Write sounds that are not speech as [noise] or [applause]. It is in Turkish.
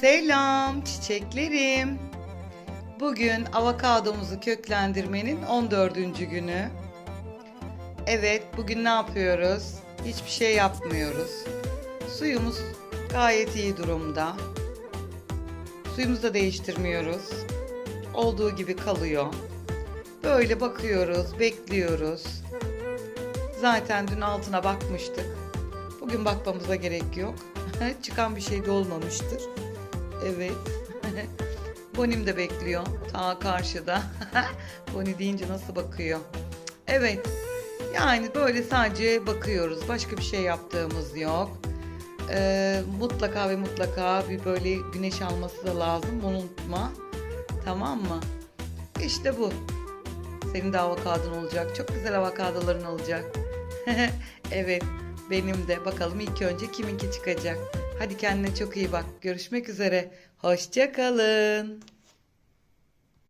Selam çiçeklerim. Bugün avokadomuzu köklendirmenin 14. günü. Evet, bugün ne yapıyoruz? Hiçbir şey yapmıyoruz. Suyumuz gayet iyi durumda. Suyumuzu da değiştirmiyoruz. Olduğu gibi kalıyor. Böyle bakıyoruz, bekliyoruz. Zaten dün altına bakmıştık. Bugün bakmamıza gerek yok. [laughs] Çıkan bir şey de olmamıştır. Evet. [laughs] Bonim de bekliyor. Ta karşıda. [laughs] Boni deyince nasıl bakıyor? Evet. Yani böyle sadece bakıyoruz. Başka bir şey yaptığımız yok. Ee, mutlaka ve mutlaka bir böyle güneş alması da lazım. Unutma. Tamam mı? İşte bu. Senin de avokadon olacak. Çok güzel avokadoların olacak. [laughs] evet. Benim de. Bakalım ilk önce kiminki çıkacak. Hadi kendine çok iyi bak. Görüşmek üzere. Hoşça kalın.